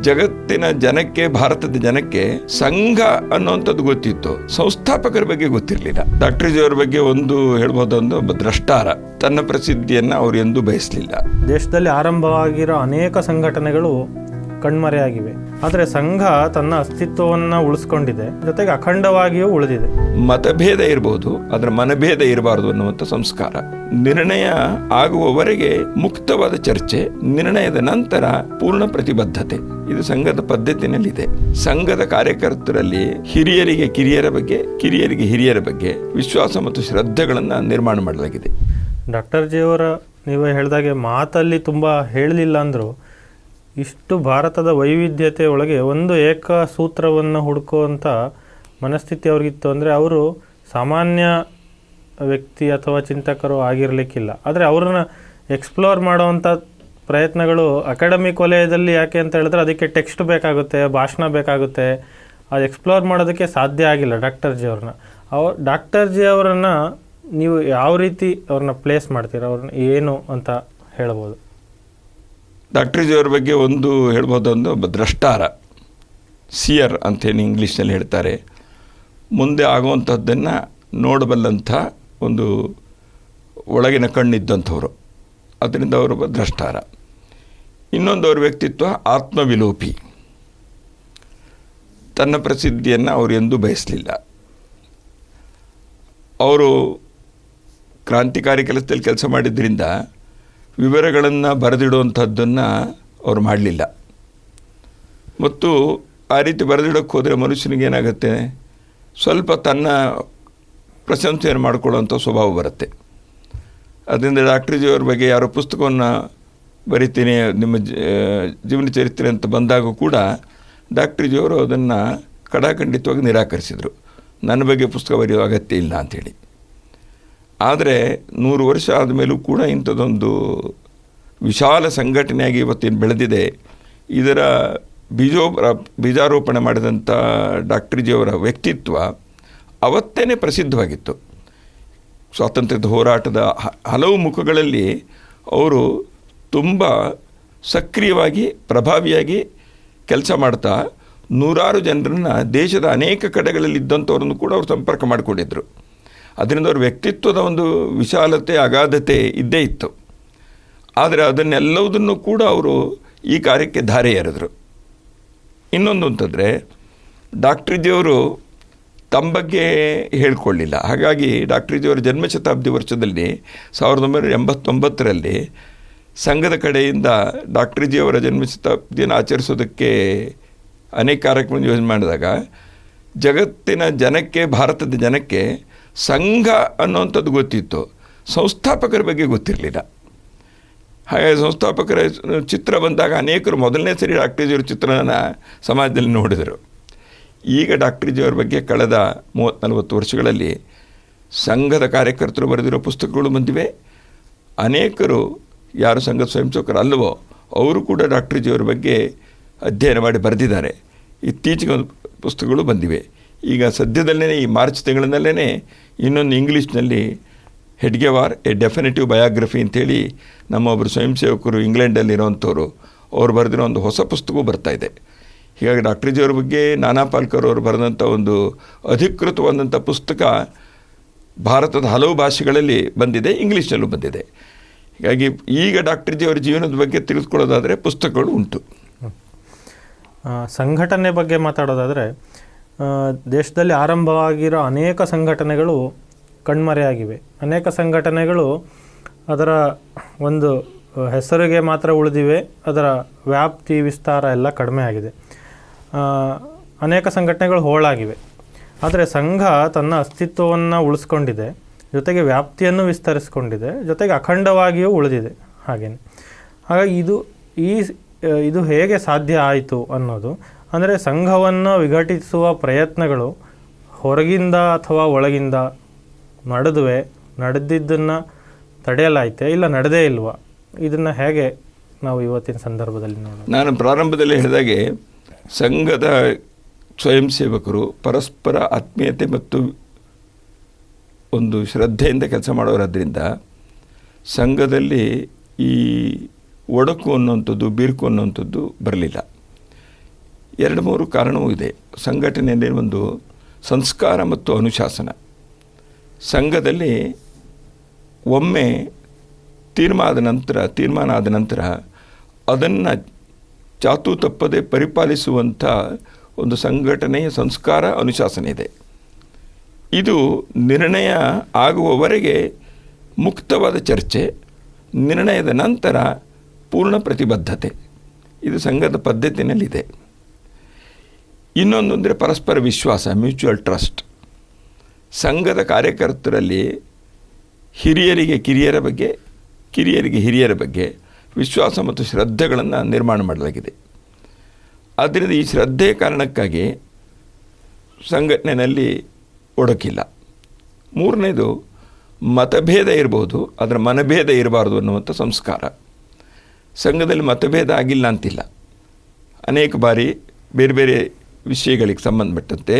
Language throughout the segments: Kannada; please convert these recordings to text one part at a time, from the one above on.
ಜಗತ್ತಿನ ಜನಕ್ಕೆ, ಭಾರತದ ಜನಕ್ಕೆ ಸಂಘ ಅನ್ನುವಂಥದ್ದು ಗೊತ್ತಿತ್ತು. ಸಂಸ್ಥಾಪಕರ ಬಗ್ಗೆ ಗೊತ್ತಿರಲಿಲ್ಲ. ಡಾಕ್ಟರ್ ಜಿಯವರ ಬಗ್ಗೆ ಒಂದು ಹೇಳ್ಬೋದೊಂದು ಒಂದು ದ್ರಷ್ಟಾರ. ತನ್ನ ಪ್ರಸಿದ್ಧಿಯನ್ನು ಅವರು ಎಂದೂ ಬಯಸಲಿಲ್ಲ. ದೇಶದಲ್ಲಿ ಆರಂಭವಾಗಿರೋ ಅನೇಕ ಸಂಘಟನೆಗಳು ಕಣ್ಮರೆಯಾಗಿವೆ. ಆದರೆ ಸಂಘ ತನ್ನ ಅಸ್ತಿತ್ವವನ್ನು ಉಳಿಸ್ಕೊಂಡಿದೆ. ಜೊತೆಗೆ ಅಖಂಡವಾಗಿಯೂ ಉಳಿದಿದೆ. ಮತಭೇದ ಇರಬಹುದು ಅದರ ಮನಭೇದ ಇರಬಾರದು ಅನ್ನುವಂಥ ಸಂಸ್ಕಾರ. ನಿರ್ಣಯ ಆಗುವವರೆಗೆ ಮುಕ್ತವಾದ ಚರ್ಚೆ ನಿರ್ಣಯದ ನಂತರ ಪೂರ್ಣ ಪ್ರತಿಬದ್ಧತೆ. ಇದು ಸಂಘದ ಪದ್ಧತಿನಲ್ಲಿದೆ. ಸಂಘದ ಕಾರ್ಯಕರ್ತರಲ್ಲಿ ಹಿರಿಯರಿಗೆ ಕಿರಿಯರ ಬಗ್ಗೆ ಕಿರಿಯರಿಗೆ ಹಿರಿಯರ ಬಗ್ಗೆ ವಿಶ್ವಾಸ ಮತ್ತು ಶ್ರದ್ಧೆಗಳನ್ನು ನಿರ್ಮಾಣ ಮಾಡಲಾಗಿದೆ. ಡಾಕ್ಟರ್ ಜಿಯವರ ನೀವು ಹೇಳಿದಾಗೆ ಮಾತಲ್ಲಿ ತುಂಬ ಹೇಳಲಿಲ್ಲ ಅಂದರೂ ಇಷ್ಟು ಭಾರತದ ವೈವಿಧ್ಯತೆ ಒಳಗೆ ಒಂದು ಏಕ ಸೂತ್ರವನ್ನು ಹುಡುಕುವಂಥ ಮನಸ್ಥಿತಿ ಅವ್ರಿಗಿತ್ತು ಅಂದರೆ ಅವರು ಸಾಮಾನ್ಯ ವ್ಯಕ್ತಿ ಅಥವಾ ಚಿಂತಕರು ಆಗಿರಲಿಕ್ಕಿಲ್ಲ. ಆದರೆ ಅವ್ರನ್ನ ಎಕ್ಸ್ಪ್ಲೋರ್ ಮಾಡೋವಂಥ ಪ್ರಯತ್ನಗಳು ಅಕಾಡೆಮಿಕ್ ವಲಯದಲ್ಲಿ ಯಾಕೆ ಅಂತ ಹೇಳಿದ್ರೆ ಅದಕ್ಕೆ ಟೆಕ್ಸ್ಟ್ ಬೇಕಾಗುತ್ತೆ, ಭಾಷಣ ಬೇಕಾಗುತ್ತೆ. ಅದು ಎಕ್ಸ್ಪ್ಲೋರ್ ಮಾಡೋದಕ್ಕೆ ಸಾಧ್ಯ ಆಗಿಲ್ಲ ಡಾಕ್ಟರ್ ಜಿ ಅವ್ರನ್ನ. ಅವ ಡಾಕ್ಟರ್ ಜಿ ಅವರನ್ನು ನೀವು ಯಾವ ರೀತಿ ಅವ್ರನ್ನ ಪ್ಲೇಸ್ ಮಾಡ್ತೀರ, ಅವ್ರನ್ನ ಏನು ಅಂತ ಹೇಳ್ಬೋದು? ಡಾಕ್ಟರ್ ಜಿಯವರ ಬಗ್ಗೆ ಒಂದು ಹೇಳ್ಬೋದೊಂದು ಒಬ್ಬ ದ್ರಷ್ಟಾರ, ಸಿಯರ್ ಅಂತೇನು ಇಂಗ್ಲೀಷ್ನಲ್ಲಿ ಹೇಳ್ತಾರೆ. ಮುಂದೆ ಆಗುವಂಥದ್ದನ್ನು ನೋಡಬಲ್ಲಂಥ ಒಂದು ಒಳಗಿನ ಕಣ್ಣಿದ್ದಂಥವ್ರು. ಅದರಿಂದ ಅವರು ದ್ರಷ್ಟಾರ. ಇನ್ನೊಂದು ಅವ್ರ ವ್ಯಕ್ತಿತ್ವ ಆತ್ಮವಿಲೋಪಿ. ತನ್ನ ಪ್ರಸಿದ್ಧಿಯನ್ನು ಅವರು ಎಂದೂ ಬಯಸಲಿಲ್ಲ. ಅವರು ಕ್ರಾಂತಿಕಾರಿ ಕೆಲಸದಲ್ಲಿ ಕೆಲಸ ಮಾಡಿದ್ರಿಂದ ವಿವರಗಳನ್ನು ಬರೆದಿಡುವಂಥದ್ದನ್ನು ಅವರು ಮಾಡಲಿಲ್ಲ. ಮತ್ತು ಆ ರೀತಿ ಬರೆದಿಡೋಕ್ಕೆ ಹೋದರೆ ಮನುಷ್ಯನಿಗೆ ಏನಾಗುತ್ತೆ? ಸ್ವಲ್ಪ ತನ್ನ ಪ್ರಶಂಸೆಯನ್ನು ಮಾಡಿಕೊಳ್ಳುವಂಥ ಸ್ವಭಾವ ಬರುತ್ತೆ. ಅದರಿಂದ ಡಾಕ್ಟರ್ ಜಿಯವರ ಬಗ್ಗೆ ಯಾರೋ ಪುಸ್ತಕವನ್ನು ಬರಿತೀನಿ, ನಿಮ್ಮ ಜೀವನ ಚರಿತ್ರೆ ಅಂತ ಬಂದಾಗ ಕೂಡ ಡಾಕ್ಟರ್ ಜಿಯವರು ಅದನ್ನು ಕಡಾಖಂಡಿತವಾಗಿ ನಿರಾಕರಿಸಿದರು. ನನ್ನ ಬಗ್ಗೆ ಪುಸ್ತಕ ಬರೆಯೋ ಅಗತ್ಯ ಇಲ್ಲ ಅಂಥೇಳಿ. ಆದರೆ ನೂರು ವರ್ಷ ಆದಮೇಲೂ ಕೂಡ ಇಂಥದ್ದೊಂದು ವಿಶಾಲ ಸಂಘಟನೆಯಾಗಿ ಇವತ್ತಿನ ಬೆಳೆದಿದೆ. ಇದರ ಬೀಜೋ ಬೀಜಾರೋಪಣೆ ಮಾಡಿದಂಥ ಡಾಕ್ಟರ್ ಜಿಯವರ ವ್ಯಕ್ತಿತ್ವ ಅವತ್ತೇ ಪ್ರಸಿದ್ಧವಾಗಿತ್ತು. ಸ್ವಾತಂತ್ರ್ಯದ ಹೋರಾಟದ ಹಲವು ಮುಖಗಳಲ್ಲಿ ಅವರು ತುಂಬ ಸಕ್ರಿಯವಾಗಿ, ಪ್ರಭಾವಿಯಾಗಿ ಕೆಲಸ ಮಾಡ್ತಾ ನೂರಾರು ಜನರನ್ನು ದೇಶದ ಅನೇಕ ಕಡೆಗಳಲ್ಲಿ ಇದ್ದಂಥವ್ರನ್ನು ಕೂಡ ಅವರು ಸಂಪರ್ಕ ಮಾಡಿಕೊಂಡಿದ್ದರು ಅದರಿಂದ ಅವ್ರ ವ್ಯಕ್ತಿತ್ವದ ಒಂದು ವಿಶಾಲತೆ, ಅಗಾಧತೆ ಇದ್ದೇ ಇತ್ತು. ಆದರೆ ಅದನ್ನೆಲ್ಲವುದನ್ನು ಕೂಡ ಅವರು ಈ ಕಾರ್ಯಕ್ಕೆ ಧಾರೆ ಎರೆದರು. ಇನ್ನೊಂದು ಅಂತಂದರೆ ಡಾಕ್ಟರ್ ಜಿಯವರು ತಮ್ಮ ಬಗ್ಗೆ ಹೇಳ್ಕೊಳ್ಳಿಲ್ಲ. ಹಾಗಾಗಿ ಡಾಕ್ಟರ್ ಜಿಯವರ ಜನ್ಮಶತಾಬ್ದಿ ವರ್ಷದಲ್ಲಿ ಸಾವಿರದ ಒಂಬೈನೂರ ಎಂಬತ್ತೊಂಬತ್ತರಲ್ಲಿ ಸಂಘದ ಕಡೆಯಿಂದ ಡಾಕ್ಟರ್ ಜಿಯವರ ಜನ್ಮಶತಾಬ್ದಿಯನ್ನು ಆಚರಿಸೋದಕ್ಕೆ ಅನೇಕ ಕಾರ್ಯಕ್ರಮ ಯೋಜನೆ ಮಾಡಿದಾಗ ಜಗತ್ತಿನ ಜನಕ್ಕೆ, ಭಾರತದ ಜನಕ್ಕೆ ಸಂಘ ಅನ್ನುವಂಥದ್ದು ಗೊತ್ತಿತ್ತು. ಸಂಸ್ಥಾಪಕರ ಬಗ್ಗೆ ಗೊತ್ತಿರಲಿಲ್ಲ. ಹಾಗೆ ಸಂಸ್ಥಾಪಕರ ಚಿತ್ರ ಬಂದಾಗ ಅನೇಕರು ಮೊದಲನೇ ಸರಿ ಡಾಕ್ಟರ್ ಜಿಯವರ ಚಿತ್ರನ ಸಮಾಜದಲ್ಲಿ ನೋಡಿದರು. ಈಗ ಡಾಕ್ಟರ್ ಜಿಯವರ ಬಗ್ಗೆ ಕಳೆದ ಮೂವತ್ತು ನಲವತ್ತು ವರ್ಷಗಳಲ್ಲಿ ಸಂಘದ ಕಾರ್ಯಕರ್ತರು ಬರೆದಿರೋ ಪುಸ್ತಕಗಳು ಬಂದಿವೆ. ಅನೇಕರು ಯಾರು ಸಂಘದ ಸ್ವಯಂ ಸೇವಕರು ಅಲ್ಲವೋ ಅವರು ಕೂಡ ಡಾಕ್ಟರ್ ಜಿಯವರ ಬಗ್ಗೆ ಅಧ್ಯಯನ ಮಾಡಿ ಬರೆದಿದ್ದಾರೆ. ಇತ್ತೀಚೆಗೆ ಪುಸ್ತಕಗಳು ಬಂದಿವೆ. ಈಗ ಸದ್ಯದಲ್ಲೇ ಈ ಮಾರ್ಚ್ ತಿಂಗಳಿನಲ್ಲೇ ಇನ್ನೊಂದು ಇಂಗ್ಲೀಷ್ನಲ್ಲಿ ಹೆಡ್ಗೆವಾರ್ ಎ ಡೆಫಿನೆಟಿವ್ ಬಯೋಗ್ರಫಿ ಅಂತೇಳಿ ನಮ್ಮ ಒಬ್ಬರು ಸ್ವಯಂ ಸೇವಕರು ಇಂಗ್ಲೆಂಡಲ್ಲಿರೋವಂಥವ್ರು ಅವ್ರು ಬರೆದಿರೋ ಒಂದು ಹೊಸ ಪುಸ್ತಕವೂ ಬರ್ತಾ ಇದೆ. ಹೀಗಾಗಿ ಡಾಕ್ಟರ್ ಜಿಯವ್ರ ಬಗ್ಗೆ, ನಾನಾ ಪಾಲ್ಕರ್ ಅವರು ಬರೆದಂಥ ಒಂದು ಅಧಿಕೃತವಾದಂಥ ಪುಸ್ತಕ ಭಾರತದ ಹಲವು ಭಾಷೆಗಳಲ್ಲಿ ಬಂದಿದೆ, ಇಂಗ್ಲೀಷ್ನಲ್ಲೂ ಬಂದಿದೆ. ಹೀಗಾಗಿ ಈಗ ಡಾಕ್ಟರ್ ಜಿಯವ್ರ ಜೀವನದ ಬಗ್ಗೆ ತಿಳಿದುಕೊಳ್ಳೋದಾದರೆ ಪುಸ್ತಕಗಳು ಉಂಟು. ಸಂಘಟನೆ ಬಗ್ಗೆ ಮಾತಾಡೋದಾದರೆ ದೇಶದಲ್ಲಿ ಆರಂಭವಾಗಿರೋ ಅನೇಕ ಸಂಘಟನೆಗಳು ಕಣ್ಮರೆಯಾಗಿವೆ. ಅನೇಕ ಸಂಘಟನೆಗಳು ಅದರ ಒಂದು ಹೆಸರಿಗೆ ಮಾತ್ರ ಉಳಿದಿವೆ, ಅದರ ವ್ಯಾಪ್ತಿ ವಿಸ್ತಾರ ಎಲ್ಲ ಕಡಿಮೆ ಆಗಿದೆ. ಅನೇಕ ಸಂಘಟನೆಗಳು ಹೋಳಾಗಿವೆ. ಆದರೆ ಸಂಘ ತನ್ನ ಅಸ್ತಿತ್ವವನ್ನು ಉಳಿಸ್ಕೊಂಡಿದೆ, ಜೊತೆಗೆ ವ್ಯಾಪ್ತಿಯನ್ನು ವಿಸ್ತರಿಸ್ಕೊಂಡಿದೆ, ಜೊತೆಗೆ ಅಖಂಡವಾಗಿಯೂ ಉಳಿದಿದೆ ಹಾಗೆಯೇ ಹಾಗಾಗಿ ಇದು ಈ ಇದು ಹೇಗೆ ಸಾಧ್ಯ ಆಯಿತು ಅನ್ನೋದು ಅಂದರೆ ಸಂಘವನ್ನು ವಿಘಟಿಸುವ ಪ್ರಯತ್ನಗಳು ಹೊರಗಿಂದ ಅಥವಾ ಒಳಗಿಂದ ನಡೆದುವೆ, ನಡೆದಿದ್ದನ್ನು ತಡೆಯಲಾಯಿತೆ ಇಲ್ಲ ನಡೆದೇ ಇಲ್ವಾ? ಇದನ್ನು ಹೇಗೆ ನಾವು ಇವತ್ತಿನ ಸಂದರ್ಭದಲ್ಲಿ ನೋಡೋಣ ನಾನು ಪ್ರಾರಂಭದಲ್ಲಿ ಹೇಳಿದಾಗೆ ಸಂಘದ ಸ್ವಯಂ ಸೇವಕರು ಪರಸ್ಪರ ಆತ್ಮೀಯತೆ ಮತ್ತು ಒಂದು ಶ್ರದ್ಧೆಯಿಂದ ಕೆಲಸ ಮಾಡೋರಾದ್ರಿಂದ ಸಂಘದಲ್ಲಿ ಈ ಒಡಕು ಅನ್ನುವಂಥದ್ದು, ಬಿರುಕು ಅನ್ನುವಂಥದ್ದು ಬರಲಿಲ್ಲ. ಎರಡು ಮೂರು ಕಾರಣವೂ ಇದೆ. ಸಂಘಟನೆಯಲ್ಲಿ ಒಂದು ಸಂಸ್ಕಾರ ಮತ್ತು ಅನುಶಾಸನ. ಸಂಘದಲ್ಲಿ ಒಮ್ಮೆ ತೀರ್ಮಾನದ ನಂತರ ತೀರ್ಮಾನ ಆದ ನಂತರ ಅದನ್ನು ಚಾತು ತಪ್ಪದೆ ಪರಿಪಾಲಿಸುವಂಥ ಒಂದು ಸಂಘಟನೆಯ ಸಂಸ್ಕಾರ, ಅನುಶಾಸನ ಇದೆ. ಇದು ನಿರ್ಣಯ ಆಗುವವರೆಗೆ ಮುಕ್ತವಾದ ಚರ್ಚೆ, ನಿರ್ಣಯದ ನಂತರ ಪೂರ್ಣ ಪ್ರತಿಬದ್ಧತೆ. ಇದು ಸಂಘದ ಪದ್ಧತಿನಲ್ಲಿದೆ. ಇನ್ನೊಂದು ಅಂದರೆ ಪರಸ್ಪರ ವಿಶ್ವಾಸ ಮ್ಯೂಚುವಲ್ ಟ್ರಸ್ಟ್ ಸಂಘದ ಕಾರ್ಯಕರ್ತರಲ್ಲಿ ಹಿರಿಯರಿಗೆ, ಕಿರಿಯರ ಬಗ್ಗೆ, ಕಿರಿಯರಿಗೆ, ಹಿರಿಯರ ಬಗ್ಗೆ ವಿಶ್ವಾಸ ಮತ್ತು ಶ್ರದ್ಧೆಗಳನ್ನು ನಿರ್ಮಾಣ ಮಾಡಲಾಗಿದೆ. ಆದ್ದರಿಂದ ಈ ಶ್ರದ್ಧೆ ಕಾರಣಕ್ಕಾಗಿ ಸಂಘಟನೆಯಲ್ಲಿ ಒಡಕಿಲ್ಲ. ಮೂರನೇದು, ಮತಭೇದ ಇರ್ಬೋದು, ಅದರ ಮನಭೇದ ಇರಬಾರ್ದು ಅನ್ನುವಂಥ ಸಂಸ್ಕಾರ. ಸಂಘದಲ್ಲಿ ಮತಭೇದ ಆಗಿಲ್ಲ ಅಂತಿಲ್ಲ. ಅನೇಕ ಬಾರಿ ಬೇರೆ ಬೇರೆ ವಿಷಯಗಳಿಗೆ ಸಂಬಂಧಪಟ್ಟಂತೆ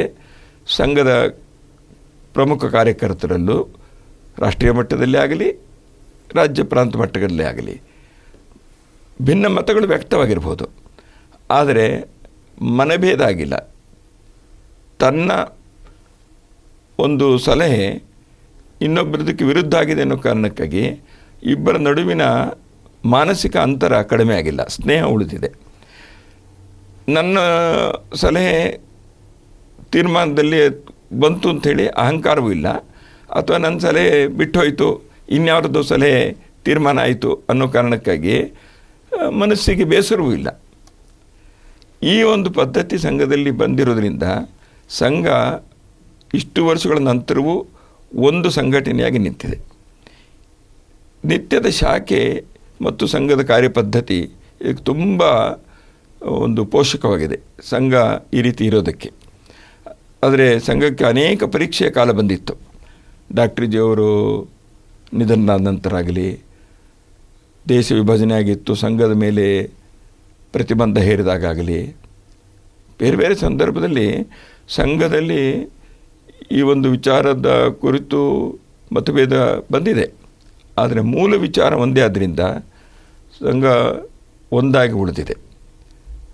ಸಂಘದ ಪ್ರಮುಖ ಕಾರ್ಯಕರ್ತರಲ್ಲೂ ರಾಷ್ಟ್ರೀಯ ಮಟ್ಟದಲ್ಲಿ ಆಗಲಿ, ರಾಜ್ಯ ಪ್ರಾಂತ ಮಟ್ಟದಲ್ಲೇ ಆಗಲಿ ಭಿನ್ನ ಮತಗಳು ವ್ಯಕ್ತವಾಗಿರ್ಬೋದು. ಆದರೆ ಮನಭೇದ ಆಗಿಲ್ಲ. ತನ್ನ ಒಂದು ಸಲಹೆ ಇನ್ನೊಬ್ಬರದಕ್ಕೆ ವಿರುದ್ಧ ಆಗಿದೆ ಅನ್ನೋ ಕಾರಣಕ್ಕಾಗಿ ಇಬ್ಬರ ನಡುವಿನ ಮಾನಸಿಕ ಅಂತರ ಕಡಿಮೆ ಆಗಿಲ್ಲ, ಸ್ನೇಹ ಉಳಿದಿದೆ. ನನ್ನ ಸಲಹೆ ತೀರ್ಮಾನದಲ್ಲಿ ಬಂತು ಅಂಥೇಳಿ ಅಹಂಕಾರವೂ ಇಲ್ಲ. ಅಥವಾ ನನ್ನ ಸಲಹೆ ಬಿಟ್ಟೋಯಿತು ಇನ್ಯಾವ್ರದ್ದು ಸಲಹೆ ತೀರ್ಮಾನ ಆಯಿತು ಅನ್ನೋ ಕಾರಣಕ್ಕಾಗಿ ಮನಸ್ಸಿಗೆ ಬೇಸರವೂ ಇಲ್ಲ. ಈ ಒಂದು ಪದ್ಧತಿ ಸಂಘದಲ್ಲಿ ಬಂದಿರೋದ್ರಿಂದ ಸಂಘ ಇಷ್ಟು ವರ್ಷಗಳ ನಂತರವೂ ಒಂದು ಸಂಘಟನೆಯಾಗಿ ನಿಂತಿದೆ. ನಿತ್ಯದ ಶಾಖೆ ಮತ್ತು ಸಂಘದ ಕಾರ್ಯಪದ್ಧತಿ ಇದಕ್ಕೆ ತುಂಬ ಒಂದು ಪೋಷಕವಾಗಿದೆ. ಸಂಘ ಈ ರೀತಿ ಇರೋದಕ್ಕೆ. ಆದರೆ ಸಂಘಕ್ಕೆ ಅನೇಕ ಪರೀಕ್ಷೆಯ ಕಾಲ ಬಂದಿತ್ತು. ಡಾಕ್ಟ್ರಿಜಿಯವರು ನಿಧನರಾದ ನಂತರ ಆಗಲಿ ದೇಶ ವಿಭಜನೆ ಆಗಿತ್ತು, ಸಂಘದ ಮೇಲೆ ಪ್ರತಿಬಂಧ ಹೇರಿದಾಗಲಿ ಬೇರೆ ಬೇರೆ ಸಂದರ್ಭದಲ್ಲಿ ಸಂಘದಲ್ಲಿ ಈ ಒಂದು ವಿಚಾರದ ಕುರಿತು ಮತಭೇದ ಬಂದಿದೆ. ಆದರೆ ಮೂಲ ವಿಚಾರ ಒಂದೇ ಆದ್ದರಿಂದ ಸಂಘ ಒಂದಾಗಿ ಉಳಿದಿದೆ.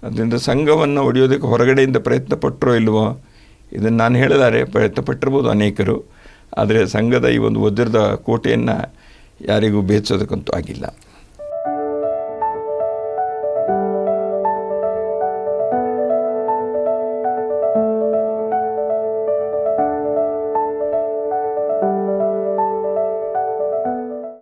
ಅದರಿಂದ ಸಂಘವನ್ನು ಒಡೆಯೋದಕ್ಕೆ ಹೊರಗಡೆಯಿಂದ ಪ್ರಯತ್ನ ಪಟ್ಟರೋ ಇಲ್ವೋ, ಇದನ್ನು ನಾನು ಹೇಳಿದ್ದಾರೆ ಪ್ರಯತ್ನ ಪಟ್ಟಿರ್ಬೋದು ಅನೇಕರು. ಆದರೆ ಸಂಘದ ಈ ಒಂದು ವಜ್ರದ ಕೋಟೆಯನ್ನು ಯಾರಿಗೂ ಭೇದಿಸೋದಕ್ಕಂತೂ ಆಗಿಲ್ಲ.